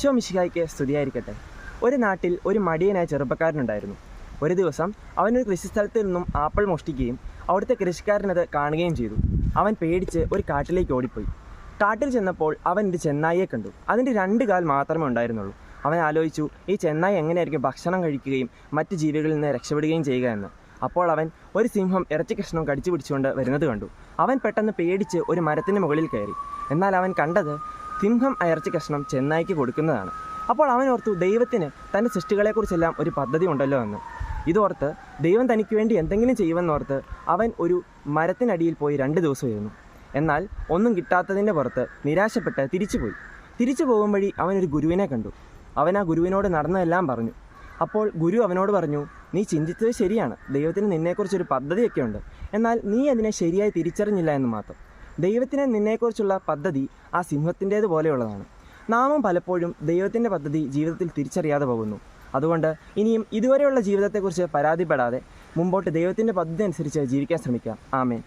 ഈശോ മിശിഹായിക്ക് സ്തുതിയായിരിക്കട്ടെ. ഒരു നാട്ടിൽ ഒരു മടിയനായ ചെറുപ്പക്കാരനുണ്ടായിരുന്നു. ഒരു ദിവസം അവനൊരു കൃഷിസ്ഥലത്ത് നിന്നും ആപ്പിൾ മോഷ്ടിക്കുകയും അവിടുത്തെ കൃഷിക്കാരനത് കാണുകയും ചെയ്തു. അവൻ പേടിച്ച് ഒരു കാട്ടിലേക്ക് ഓടിപ്പോയി. കാട്ടിൽ ചെന്നപ്പോൾ അവൻ ഒരു ചെന്നായിയെ കണ്ടു. അതിന്റെ രണ്ട് കാൽ മാത്രമേ ഉണ്ടായിരുന്നുള്ളൂ. അവൻ ആലോചിച്ചു ഈ ചെന്നായി എങ്ങനെയായിരിക്കും ഭക്ഷണം കഴിക്കുകയും മറ്റ് ജീവികളിൽ നിന്ന് രക്ഷപ്പെടുകയും ചെയ്യുക എന്ന്. അപ്പോൾ അവൻ ഒരു സിംഹം ഇറച്ചി കഷ്ണം കടിച്ചു പിടിച്ചുകൊണ്ട് വരുന്നത് കണ്ടു. അവൻ പെട്ടെന്ന് പേടിച്ച് ഒരു മരത്തിന് മുകളിൽ കയറി. എന്നാൽ അവൻ കണ്ടത് സിംഹം അയർച്ചി കഷ്ണം ചെന്നായിക്ക് കൊടുക്കുന്നതാണ്. അപ്പോൾ അവൻ ഓർത്തു ദൈവത്തിന് തന്റെ സൃഷ്ടികളെക്കുറിച്ചെല്ലാം ഒരു പദ്ധതി ഉണ്ടല്ലോ എന്ന്. ഇതോർത്ത് ദൈവം തനിക്ക് വേണ്ടി എന്തെങ്കിലും ചെയ്യുമെന്നോർത്ത് അവൻ ഒരു മരത്തിനടിയിൽ പോയി രണ്ട് ദിവസം ഇരുന്നു. എന്നാൽ ഒന്നും കിട്ടാത്തതിന്റെ പുറത്ത് നിരാശപ്പെട്ട് തിരിച്ചുപോയി. തിരിച്ചു പോകും വഴി അവനൊരു ഗുരുവിനെ കണ്ടു. അവൻ ആ ഗുരുവിനോട് നടന്നതെല്ലാം പറഞ്ഞു. അപ്പോൾ ഗുരു അവനോട് പറഞ്ഞു നീ ചിന്തിച്ചത് ശരിയാണ്. ദൈവത്തിന് നിന്നെക്കുറിച്ചൊരു പദ്ധതിയൊക്കെ ഉണ്ട് എന്നാൽ നീ അതിനെ ശരിയായി തിരിച്ചറിഞ്ഞില്ല എന്ന് മാത്രം. ദൈവത്തിന് നിന്നെക്കുറിച്ചുള്ള പദ്ധതി ആ സിംഹത്തിന്റേത് പോലെയുള്ളതാണ്. നാമും പലപ്പോഴും ദൈവത്തിന്റെ പദ്ധതി ജീവിതത്തിൽ തിരിച്ചറിയാതെ പോകുന്നു. അതുകൊണ്ട് ഇനിയും ഇതുവരെയുള്ള ജീവിതത്തെക്കുറിച്ച് പരാതിപ്പെടാതെ മുമ്പോട്ട് ദൈവത്തിന്റെ പദ്ധതി അനുസരിച്ച് ജീവിക്കാൻ ശ്രമിക്കാം. ആമേൻ.